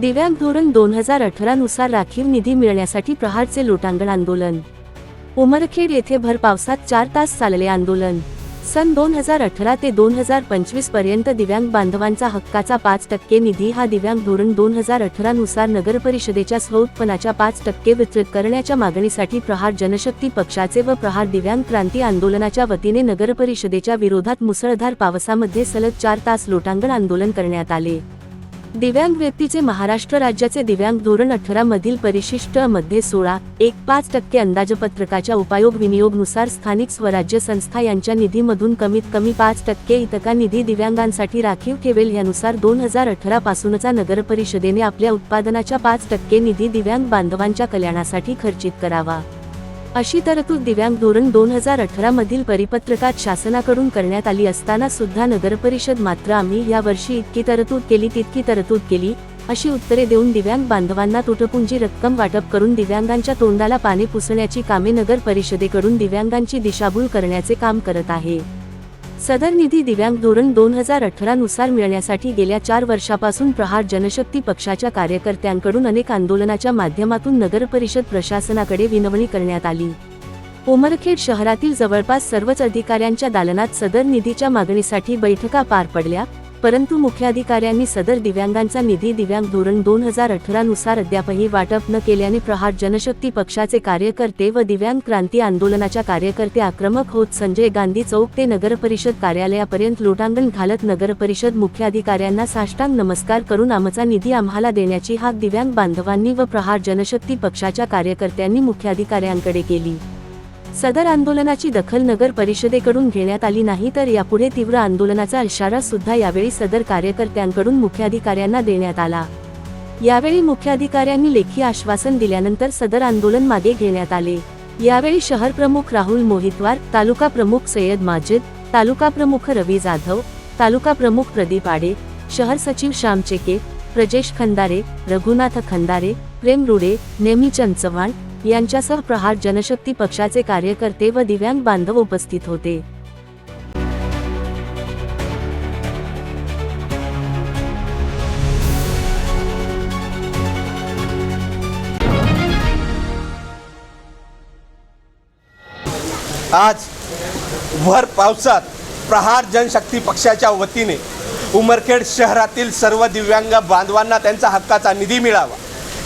दिव्यांग धोरण दोन हजार अठरा नुसार राखीव निधी मिळण्यासाठी प्रहारचे लोटांगण आंदोलन. उमरखेड येथे भर पावसात चार तास चालले आंदोलन. सन दोन हजार अठरा ते दोन हजार पंचवीसपर्यंत दिव्यांग बांधवांचा हक्काचा पाच टक्के निधी हा दिव्यांग धोरण दोन हजार अठरा नुसार नगर परिषदेच्या स्वउत्पन्नाच्या पाच टक्के वितरित करण्याच्या मागणीसाठी प्रहार जनशक्ती पक्षाचे व प्रहार दिव्यांग क्रांती आंदोलनाच्या वतीने नगर परिषदेच्या विरोधात मुसळधार पावसामध्ये सलग चार तास लोटांगण आंदोलन करण्यात आले. दिव्यांग व्यक्तीचे महाराष्ट्र राज्याचे दिव्यांग धोरण अठरा मधील परिशिष्टमध्ये सोळा एक पाच टक्के अंदाजपत्रकाच्या उपयोग विनियोगनुसार स्थानिक स्वराज्य संस्था यांच्या निधीमधून कमीत कमी पाच टक्के इतका निधी दिव्यांगांसाठी राखीव ठेवेल यानुसार दोन हजार अठरा पासूनचा नगर परिषदेने आपल्या उत्पादनाच्या पाच टक्के निधी दिव्यांग बांधवांच्या कल्याणासाठी खर्चित करावा. अशी तरतूद दिव्यांग धोरण दोन हजार अठरा मधील परिपत्रकात शासनाकडून करण्यात आली असताना सुद्धा नगरपरिषद मात्र आम्ही या वर्षी इतकी तरतूद केली तितकी तरतूद केली अशी उत्तरे देऊन दिव्यांग बांधवांना तुटपुंजी रक्कम वाटप करून दिव्यांगांच्या तोंडाला पाणी पुसण्याची कामे नगर परिषदेकडून दिव्यांगांची दिशाभूल करण्याचे काम करत आहे. सदर निधी दिव्यांग धोरण दोन हजार अठरा नुसार मिळण्यासाठी गेल्या चार वर्षापासून प्रहार जनशक्ती पक्षाच्या कार्यकर्त्यांकडून अनेक आंदोलनाच्या माध्यमातून नगर परिषद प्रशासनाकडे विनवणी करण्यात आली. उमरखेड शहरातील जवळपास सर्वच अधिकाऱ्यांच्या दालनात सदर निधीच्या मागणीसाठी बैठका पार पडल्या. परंतु मुख्याधिकाऱ्यांनी सदर दिव्यांगांचा निधी दिव्यांग धोरण दोन हजार अठरा नुसार अद्यापही वाटप न केल्याने प्रहार जनशक्ती पक्षाचे कार्यकर्ते व दिव्यांग क्रांती आंदोलनाच्या कार्यकर्ते आक्रमक होत संजय गांधी चौक ते नगरपरिषद कार्यालयापर्यंत लोटांगण घालत नगरपरिषद मुख्याधिकाऱ्यांना साष्टांग नमस्कार करून आमचा निधी आम्हाला देण्याची हाक दिव्यांग बांधवांनी व प्रहार जनशक्ती पक्षाच्या कार्यकर्त्यांनी मुख्याधिकाऱ्यांकडे केली. सदर आंदोलनाची दखल नगर परिषदेकडून घेण्यात आली नाही तर यापुढे तीव्र आंदोलनाचा इशारा सुद्धा यावेळी सदर कार्यकर्त्यांकडून मुख्याधिकाऱ्यांना देण्यात आला. यावेळी मुख्याधिकाऱ्यांनी लेखी आश्वासन दिल्यानंतर सदर आंदोलन मागे घेण्यात आले. यावेळी शहर प्रमुख राहुल मोहितवार तालुका प्रमुख सय्यद माजिद तालुका प्रमुख रवी जाधव तालुका प्रमुख प्रदीप आडे शहर सचिव श्याम चेके प्रजेश खंदारे रघुनाथ खंदारे प्रेम रुडे नेमीचंद चव्हाण यांच्यासह प्रहार जनशक्ती पक्षाचे कार्यकर्ते व दिव्यांग बांधव उपस्थित होते. आज भर पावसात प्रहार जनशक्ती पक्षाच्या वतीने उमरखेड शहरातील सर्व दिव्यांग बांधवांना त्यांचा हक्काचा निधी मिळावा.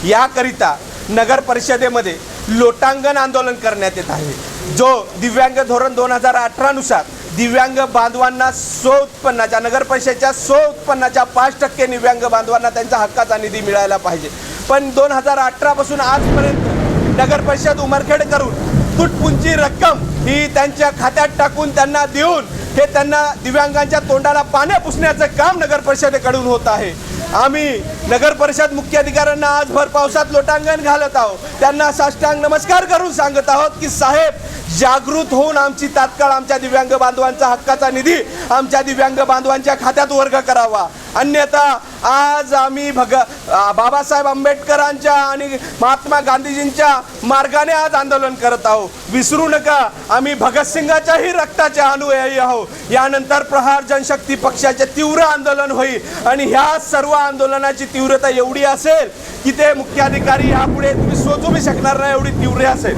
याकरिता नगर परिषदेमध्ये लोटांगण आंदोलन करण्यात येत आहे. जो दिव्यांग धोरण दोन हजार अठरानुसार दिव्यांग बांधवांना स्व उत्पन्नाच्या नगर परिषदेच्या स्व उत्पन्नाच्या पाच टक्के दिव्यांग बांधवांना त्यांचा हक्काचा निधी मिळायला पाहिजे. पण दोन हजार अठरापासून आजपर्यंत नगर परिषद उमरखेड करून तुटपुंची रक्कम ही त्यांच्या खात्यात टाकून त्यांना देऊन हे त्यांना दिव्यांगांच्या तोंडाला पाण्या पुसण्याचं काम नगर परिषदेकडून होत आहे. आम्ही नगर परिषद मुख्याधिकाऱ्यांना आज भर पावसात लोटांगण घालत आहोत. त्यांना साष्टांग नमस्कार करून सांगत आहोत की साहेब जागृत होऊन आमची तात्काळ आमच्या दिव्यांग बांधवांचा हक्काचा निधी आमच्या दिव्यांग बांधवांच्या खात्यात वर्ग करावा. अन्यथा आज आम्ही भग बाबासाहेब आंबेडकरांच्या आणि महात्मा गांधीजींच्या मार्गाने आज आंदोलन करत आहोत. विसरू नका आम्ही भगतसिंगाच्याही रक्ताचे अनुयायी आहोत. यानंतर प्रहार जनशक्ती पक्षाचे तीव्र आंदोलन होईल आणि ह्या सर्व आंदोलनाची तीव्रता एवढी असेल की ते मुख्याधिकारी यापुढे तुम्ही सोचू बी शकणार नाही एवढी तीव्र असेल.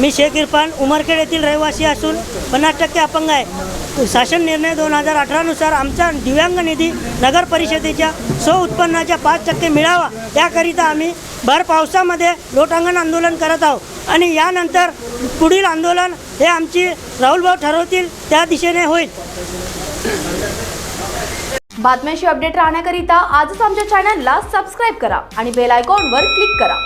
मी शेख इरफान उमरखेड येथील रहिवासी असून पन्नास टक्के अपंग आहे. शासन निर्णय दोन हजार अठरानुसार आमचा दिव्यांग निधी नगर परिषदेच्या स्व उत्पन्नाच्या पाच टक्के मिळावा. याकरिता आम्ही भर पावसामध्ये लोटांगण आंदोलन करत आहोत. आणि यानंतर पुढील आंदोलन हे आमची राहुलभाऊ ठरवतील त्या दिशेने होईल. बातम्यांशी अपडेट राहण्याकरिता आजच आमच्या चॅनलला सबस्क्राईब करा आणि बेल आयकॉनवर क्लिक करा.